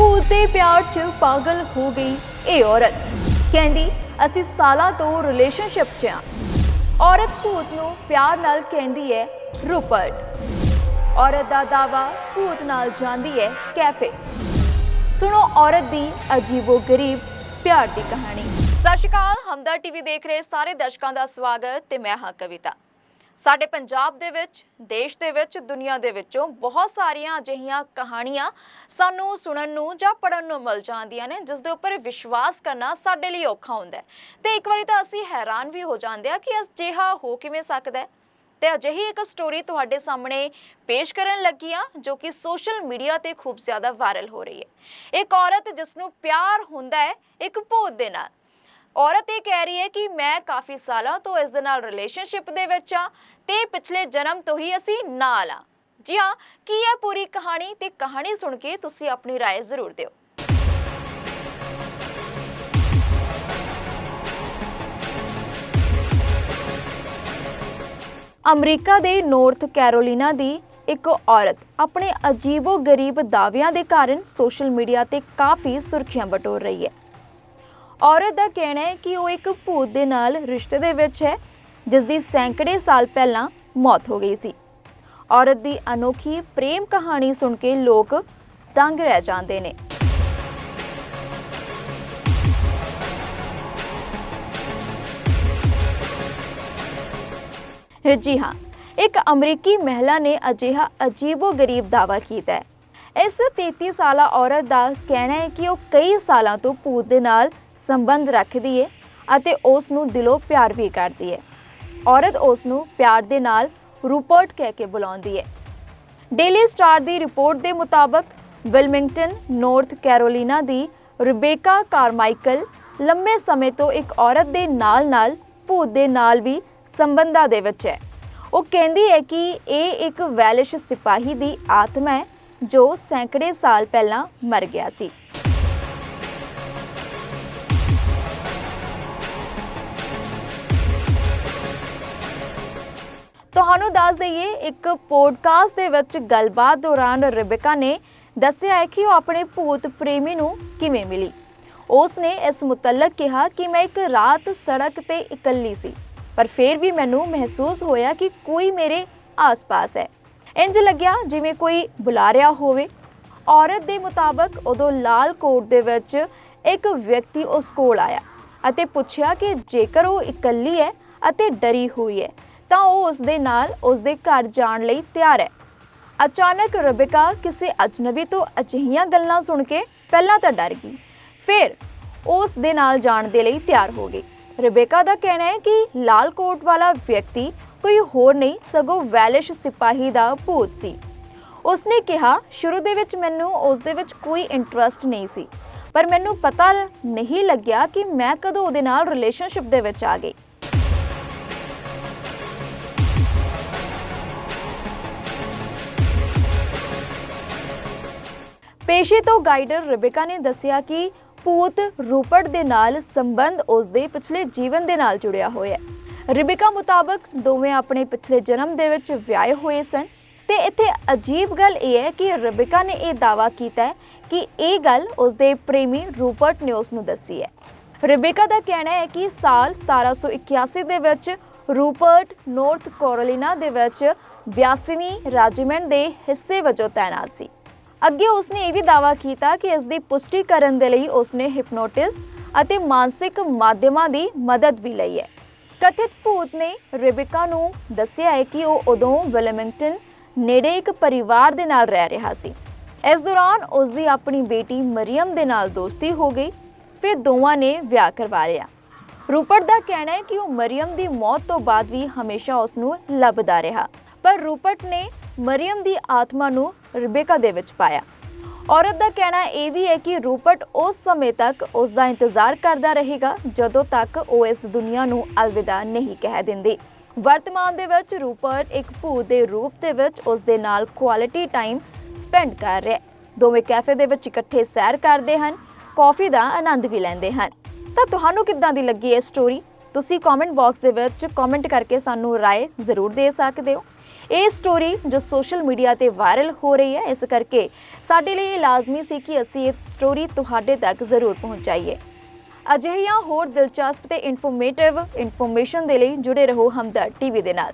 ਭੂਤ ਦੇ ਪਿਆਰ 'ਚ ਪਾਗਲ ਹੋ ਗਈ ਇਹ ਔਰਤ। ਕਹਿੰਦੀ, ਅਸੀਂ ਸਾਲਾਂ ਤੋਂ ਰਿਲੇਸ਼ਨਸ਼ਿਪ 'ਚ ਆ। ਔਰਤ ਭੂਤ ਨੂੰ ਪਿਆਰ ਨਾਲ ਕਹਿੰਦੀ ਹੈ, ਰੂਪਰਟ। ਔਰਤ ਦਾ ਦਾਵਾ ਭੂਤ ਨਾਲ ਜਾਂਦੀ ਹੈ, ਕੈਫੇ। ਸੁਣੋ ਔਰਤ ਦੀ ਅਜੀਬੋ-ਗਰੀਬ, ਪਿਆਰ ਦੀ ਕਹਾਣੀ। ਸਤਿ ਸ਼੍ਰੀ ਅਕਾਲ ਹਮਦਰ ਟੀਵੀ ਦੇਖ ਰਹੇ ਸਾਰੇ ਦਰਸ਼ਕਾਂ ਦਾ ਸਵਾਗਤ ਤੇ ਮੈਂ ਹਾਂ ਕਵਿਤਾ। ਸਾਡੇ ਪੰਜਾਬ ਦੇ ਵਿੱਚ, ਦੇਸ਼ ਦੇ ਵਿੱਚ, ਦੁਨੀਆ ਦੇ ਵਿੱਚੋਂ ਬਹੁਤ ਸਾਰੀਆਂ ਅਜਿਹੀਆਂ ਕਹਾਣੀਆਂ ਸਾਨੂੰ ਸੁਣਨ ਨੂੰ ਜਾਂ ਪੜਨ ਨੂੰ ਮਿਲ ਜਾਂਦੀਆਂ ਨੇ, ਜਿਸ ਦੇ ਉੱਪਰ ਵਿਸ਼ਵਾਸ ਕਰਨਾ ਸਾਡੇ ਲਈ ਔਖਾ ਹੁੰਦਾ ਹੈ। ਤੇ ਇੱਕ ਵਾਰੀ ਤਾਂ ਅਸੀਂ ਹੈਰਾਨ ਵੀ ਹੋ ਜਾਂਦੇ ਆ ਕਿ ਅਜਿਹਾ ਹੋ ਕਿਵੇਂ ਸਕਦਾ ਹੈ। ਤੇ ਅਜਿਹੀ ਇੱਕ ਸਟੋਰੀ ਤੁਹਾਡੇ ਸਾਹਮਣੇ ਪੇਸ਼ ਕਰਨ ਲੱਗੀ ਆ ਜੋ ਕਿ ਸੋਸ਼ਲ ਮੀਡੀਆ ਤੇ ਖੂਬ ਜ਼ਿਆਦਾ ਵਾਇਰਲ ਹੋ ਰਹੀ ਹੈ। ਇੱਕ ਔਰਤ ਜਿਸ ਨੂੰ ਪਿਆਰ ਹੁੰਦਾ ਹੈ, ਇੱਕ ਭੂਤ ਦੇ ਨਾਲ। ਔਰਤ ਇਹ ਕਹਿ ਰਹੀ ਹੈ ਕਿ ਮੈਂ ਕਾਫੀ ਸਾਲਾਂ ਤੋਂ ਇਸ ਦੇ ਨਾਲ ਰਿਲੇਸ਼ਨਸ਼ਿਪ ਦੇ ਵਿੱਚ ਆ ਤੇ ਪਿਛਲੇ ਜਨਮ ਤੋਂ ਹੀ ਅਸੀਂ ਨਾਲ ਆ ਜੀ ਹਾਂ ਕੀ ਹੈ ਪੂਰੀ ਕਹਾਣੀ ਤੇ ਕਹਾਣੀ ਸੁਣ ਕੇ ਤੁਸੀਂ ਆਪਣੀ رائے ਜ਼ਰੂਰ ਦਿਓ ਅਮਰੀਕਾ ਦੇ ਨਾਰਥ ਕੈਰੋਲੀਨਾ ਦੀ ਇੱਕ ਔਰਤ ਆਪਣੇ ਅਜੀਬੋ-ਗਰੀਬ ਦਾਅਵਿਆਂ ਦੇ ਕਾਰਨ ਸੋਸ਼ਲ ਮੀਡੀਆ ਤੇ ਕਾਫੀ ਸੁਰਖੀਆਂ ਬਟੋਰ ਰਹੀ ਹੈ ਔਰਤ ਦਾ ਕਹਿਣਾ ਹੈ ਕਿ ਉਹ ਇੱਕ ਭੂਤ ਦੇ ਨਾਲ ਰਿਸ਼ਤੇ ਦੇ ਵਿੱਚ ਹੈ ਜਿਸ ਦੀ ਸੈਂਕੜੇ ਸਾਲ ਪਹਿਲਾਂ ਮੌਤ ਹੋ ਗਈ ਸੀ। ਔਰਤ ਦੀ ਅਨੋਖੀ ਪ੍ਰੇਮ ਕਹਾਣੀ ਸੁਣ ਕੇ ਲੋਕ ਦੰਗ ਰਹਿ ਜਾਂਦੇ ਨੇ। ਜੀ ਹਾਂ, ਇੱਕ ਅਮਰੀਕੀ ਮਹਿਲਾ ਨੇ ਅਜਿਹਾ ਅਜੀਬੋ-ਗਰੀਬ ਦਾਵਾ ਕੀਤਾ ਹੈ। ਇਸ 33 ਸਾਲਾ ਔਰਤ ਦਾ ਕਹਿਣਾ ਹੈ ਕਿ ਉਹ ਕਈ ਸਾਲਾਂ ਤੋਂ ਭੂਤ ਦੇ ਨਾਲ ਸੰਬੰਧ ਰੱਖਦੀ ਹੈ ਅਤੇ ਉਸ ਨੂੰ ਦਿਲੋਂ ਪਿਆਰ ਵੀ ਕਰਦੀ ਹੈ ਔਰਤ ਉਸ ਨੂੰ ਪਿਆਰ ਦੇ ਨਾਲ ਰੂਪਰਟ ਕਹਿ ਕੇ ਬੁਲਾਉਂਦੀ ਹੈ ਡੇਲੀ ਸਟਾਰ ਦੀ ਰਿਪੋਰਟ ਦੇ ਮੁਤਾਬਕ ਵਿਲਮਿੰਗਟਨ ਨਾਰਥ ਕੈਰੋਲੀਨਾ ਦੀ ਰਿਬੇਕਾ ਕਾਰਮਾਈਕਲ ਲੰਮੇ ਸਮੇਂ ਤੋਂ ਇੱਕ ਔਰਤ ਦੇ ਨਾਲ-ਨਾਲ ਭੂਤ ਦੇ ਨਾਲ ਵੀ ਸੰਬੰਧਾਂ ਦੇ ਵਿੱਚ ਹੈ। ਉਹ ਕਹਿੰਦੀ ਹੈ ਕਿ ਇਹ ਇੱਕ ਵੈਲਿਸ਼ ਸਿਪਾਹੀ ਦੀ ਆਤਮਾ ਹੈ ਜੋ ਸੈਂਕੜੇ ਸਾਲ ਪਹਿਲਾਂ ਮਰ ਗਿਆ ਸੀ। ਤੁਹਾਨੂੰ ਦੱਸ ਦਈਏ, ਇੱਕ ਪੋਡਕਾਸਟ ਦੇ ਵਿੱਚ ਗੱਲਬਾਤ ਦੌਰਾਨ ਰਿਬਿਕਾ ਨੇ ਦੱਸਿਆ ਹੈ ਕਿ ਉਹ ਆਪਣੇ ਭੂਤ ਪ੍ਰੇਮੀ ਨੂੰ ਕਿਵੇਂ ਮਿਲੀ। ਉਸ ਨੇ ਇਸ ਮੁਤਲਕ ਕਿਹਾ ਕਿ ਮੈਂ ਇੱਕ ਰਾਤ ਸੜਕ ਤੇ ਇਕੱਲੀ ਸੀ, ਪਰ ਫਿਰ ਵੀ ਮੈਨੂੰ ਮਹਿਸੂਸ ਹੋਇਆ ਕਿ ਕੋਈ ਮੇਰੇ ਆਸ-ਪਾਸ ਹੈ। ਇੰਜ ਲੱਗਿਆ ਜਿਵੇਂ ਕੋਈ ਬੁਲਾ ਰਿਹਾ ਹੋਵੇ। ਔਰਤ ਦੇ ਮੁਤਾਬਕ ਉਦੋਂ ਲਾਲ ਕੋਟ ਦੇ ਵਿੱਚ ਇੱਕ ਵਿਅਕਤੀ ਉਸ ਕੋਲ ਆਇਆ ਅਤੇ ਪੁੱਛਿਆ ਕਿ ਜੇਕਰ ਉਹ ਇਕੱਲੀ ਹੈ ਅਤੇ ਡਰੀ ਹੋਈ ਹੈ ਤਾਂ ਉਹ ਉਸ ਦੇ ਨਾਲ ਉਸ ਦੇ ਘਰ ਜਾਣ ਲਈ ਤਿਆਰ ਹੈ। ਅਚਾਨਕ ਰਬਿਕਾ ਕਿਸੇ ਅਜਨਬੀ ਤੋਂ ਅਜਿਹੀਆਂ ਗੱਲਾਂ ਸੁਣ ਕੇ ਪਹਿਲਾਂ ਤਾਂ ਡਰ ਗਈ, ਫਿਰ ਉਸ ਦੇ ਨਾਲ ਜਾਣ ਦੇ ਲਈ ਤਿਆਰ ਹੋ ਗਈ। ਰਬੇਕਾ ਦਾ ਕਹਿਣਾ ਹੈ ਕਿ ਲਾਲ ਕੋਟ ਵਾਲਾ ਵਿਅਕਤੀ ਕੋਈ ਹੋਰ ਨਹੀਂ, ਸਗੋਂ ਵੈਲਿਸ਼ ਸਿਪਾਹੀ ਦਾ ਭੂਤ ਸੀ। ਉਸਨੇ ਕਿਹਾ, ਸ਼ੁਰੂ ਦੇ ਵਿੱਚ ਮੈਨੂੰ ਉਸ ਦੇ ਵਿੱਚ ਕੋਈ ਇੰਟਰਸਟ ਨਹੀਂ ਸੀ, ਪਰ ਮੈਨੂੰ ਪਤਾ ਨਹੀਂ ਲੱਗਿਆ ਕਿ ਮੈਂ ਕਦੋਂ ਉਹਦੇ ਨਾਲ ਰਿਲੇਸ਼ਨਸ਼ਿਪ ਦੇ ਵਿੱਚ ਆ ਗਈ। ਪੇਸ਼ੇ ਤੋਂ ਗਾਈਡਰ ਰਿਬੇਕਾ ਨੇ ਦੱਸਿਆ ਕਿ ਭੂਤ ਰੂਪਰਟ ਦੇ ਨਾਲ ਸੰਬੰਧ ਉਸ ਦੇ ਪਿਛਲੇ ਜੀਵਨ ਦੇ ਨਾਲ ਜੁੜਿਆ ਹੋਇਆ ਹੈ। ਰਿਬੇਕਾ ਮੁਤਾਬਕ ਦੋਵੇਂ ਆਪਣੇ ਪਿਛਲੇ ਜਨਮ ਦੇ ਵਿੱਚ ਵਿਆਹੇ ਹੋਏ ਸਨ ਤੇ ਇੱਥੇ ਅਜੀਬ ਗੱਲ ਇਹ ਹੈ ਕਿ ਰਿਬੇਕਾ ਨੇ ਇਹ ਦਾਵਾ ਕੀਤਾ ਹੈ ਕਿ ਇਹ ਗੱਲ ਉਸ ਦੇ ਪ੍ਰੇਮੀ ਰੂਪਰਟ ਨੇ ਉਸ ਨੂੰ ਦੱਸੀ ਹੈ। ਰਿਬੇਕਾ ਦਾ ਕਹਿਣਾ ਹੈ ਕਿ ਸਾਲ 1781 ਦੇ ਵਿੱਚ ਰੂਪਰਟ ਨਾਰਥ ਕੈਰੋਲੀਨਾ ਦੇ ਵਿੱਚ 82ਵੀਂ ਰੈਜੀਮੈਂਟ ਦੇ ਹਿੱਸੇ ਵਜੋਂ ਤਾਇਨਾਤ ਸੀ। ਅੱਗੇ ਉਸਨੇ ਇਹ ਵੀ ਦਾਅਵਾ ਕੀਤਾ ਕਿ ਇਸ ਦੀ ਪੁਸ਼ਟੀ ਕਰਨ ਦੇ ਲਈ ਉਸਨੇ ਹਿਪਨੋਟਿਸਟ ਅਤੇ ਮਾਨਸਿਕ ਮਾਧਿਅਮਾਂ ਦੀ ਮਦਦ ਵੀ ਲਈ ਹੈ। ਕਥਿਤ ਭੂਤ ਨੇ ਰਿਬਿਕਾ ਨੂੰ ਦੱਸਿਆ ਹੈ ਕਿ ਉਹ ਉਦੋਂ ਵਿਲਮਿੰਗਟਨ ਨੇੜੇ ਇੱਕ ਪਰਿਵਾਰ ਦੇ ਨਾਲ ਰਹਿ ਰਿਹਾ ਸੀ। ਇਸ ਦੌਰਾਨ ਉਸ ਦੀ ਆਪਣੀ ਬੇਟੀ ਮਰੀਮ ਦੇ ਨਾਲ ਦੋਸਤੀ ਹੋ ਗਈ, ਫਿਰ ਦੋਵਾਂ ਨੇ ਵਿਆਹ ਕਰਵਾ ਲਿਆ। ਰੂਪਰਟ ਦਾ ਕਹਿਣਾ ਹੈ ਕਿ ਉਹ ਮਰੀਮ ਦੀ ਮੌਤ ਤੋਂ ਬਾਅਦ ਵੀ ਹਮੇਸ਼ਾ ਉਸ ਨੂੰ ਲੱਭਦਾ ਰਿਹਾ। ਪਰ ਰੂਪਰਟ ਨੇ ਮਰੀਮ ਦੀ ਆਤਮਾ ਨੂੰ ਰਿਬੇਕਾ ਦੇ ਵਿੱਚ ਪਾਇਆ। ਔਰਤ ਦਾ ਕਹਿਣਾ ਇਹ ਵੀ ਹੈ ਕਿ ਰੂਪਰਟ ਉਸ ਸਮੇਂ ਤੱਕ ਉਸ ਦਾ ਇੰਤਜ਼ਾਰ ਕਰਦਾ ਰਹੇਗਾ, ਜਦੋਂ ਤੱਕ ਉਹ ਇਸ ਦੁਨੀਆ ਨੂੰ ਅਲਵਿਦਾ ਨਹੀਂ ਕਹਿ ਦਿੰਦੀ। ਵਰਤਮਾਨ ਦੇ ਵਿੱਚ ਰੂਪਰਟ ਇੱਕ ਭੂਤ ਦੇ ਰੂਪ ਦੇ ਵਿੱਚ ਉਸ ਦੇ ਨਾਲ ਕੁਆਲਿਟੀ ਟਾਈਮ ਸਪੈਂਡ ਕਰ ਰਿਹਾ ਹੈ। ਦੋਵੇਂ ਕੈਫੇ ਦੇ ਵਿੱਚ ਇਕੱਠੇ ਸੈਰ ਕਰਦੇ ਹਨ, ਕਾਫੀ ਦਾ ਆਨੰਦ ਵੀ ਲੈਂਦੇ ਹਨ। ਤਾਂ ਤੁਹਾਨੂੰ ਕਿੱਦਾਂ ਦੀ ਲੱਗੀ ਇਹ ਸਟੋਰੀ ਤੁਸੀਂ ਕਮੈਂਟ ਬਾਕਸ ਦੇ ਵਿੱਚ ਕਮੈਂਟ ਕਰਕੇ ਸਾਨੂੰ ਰਾਏ ਜ਼ਰੂਰ ਦੇ ਸਕਦੇ ਹੋ। ਇਹ ਸਟੋਰੀ ਜੋ ਸੋਸ਼ਲ ਮੀਡੀਆ ਤੇ ਵਾਇਰਲ ਹੋ ਰਹੀ ਹੈ, ਇਸ ਕਰਕੇ ਸਾਡੇ ਲਈ ਇਹ ਲਾਜ਼ਮੀ ਸੀ ਕਿ ਅਸੀਂ ਇਹ ਸਟੋਰੀ ਤੁਹਾਡੇ ਤੱਕ ਜ਼ਰੂਰ ਪਹੁੰਚਾਈਏ। ਅਜਿਹੀਆਂ ਹੋਰ ਦਿਲਚਸਪ ਤੇ ਇਨਫੋਰਮੇਟਿਵ ਇਨਫੋਰਮੇਸ਼ਨ ਦੇ ਲਈ ਜੁੜੇ ਰਹੋ ਹਮਦਰ ਟੀਵੀ ਦੇ ਨਾਲ।